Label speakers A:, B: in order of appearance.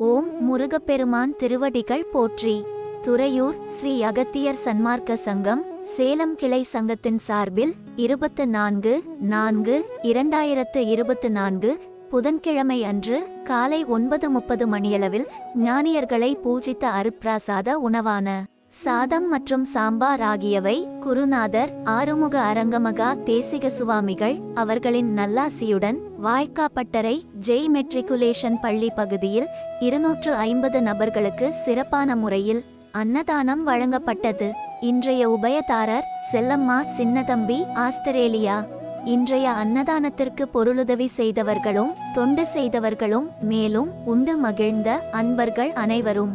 A: ஓம் முருகப்பெருமான் திருவடிகள் போற்றி. துறையூர் ஸ்ரீ அகத்தியர் சன்மார்க்க சங்கம் சேலம் கிளை சங்கத்தின் சார்பில் இருபத்து நான்கு நான்கு இரண்டாயிரத்து இருபத்து நான்கு புதன்கிழமை அன்று காலை ஒன்பது முப்பது மணியளவில் ஞானியர்களை பூஜித்த அருப்பிராசாத உணவான சாதம் மற்றும் சாம்பார் ஆகியவை குருநாதர் ஆறுமுக அரங்கமகா தேசிக சுவாமிகள் அவர்களின் நல்லாசியுடன் வாய்க்காப்பட்டறை ஜெய் மெட்ரிகுலேஷன் பள்ளி பகுதியில் இருநூற்று ஐம்பது நபர்களுக்கு சிறப்பான முறையில் அன்னதானம் வழங்கப்பட்டது. இன்றைய உபயதாரர் செல்லம்மா சின்னதம்பி ஆஸ்திரேலியா. இன்றைய அன்னதானத்திற்கு பொருளுதவி செய்தவர்களும் தொண்டு செய்தவர்களும் மேலும் உண்டு மகிழ்ந்த அன்பர்கள் அனைவரும்.